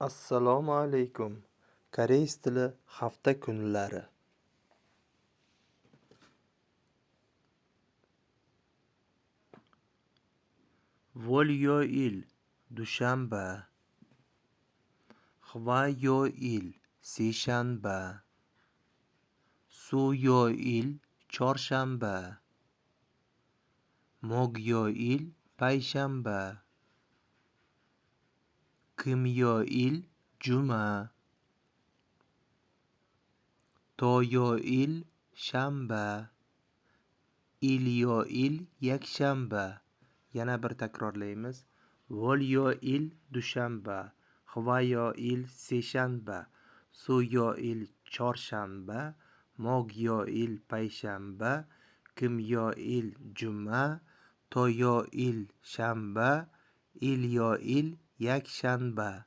Assalomu alaykum. Koreys tili hafta kunlari. Volyoil dushanba. Hvayoil seshanba. Suyoil chorshanba. Mogyoil payshanba. Kimyoil juma. Toyoil shanba. Ilyoil yakshanba. Yana bir takrorlaymiz. Volyoil dushanba. Hvayoil seshanba. Suyoil chorshanba. Mogyoil payshanba. Kimyoil juma. Toyoil shanba. Ilyoil yakshanba.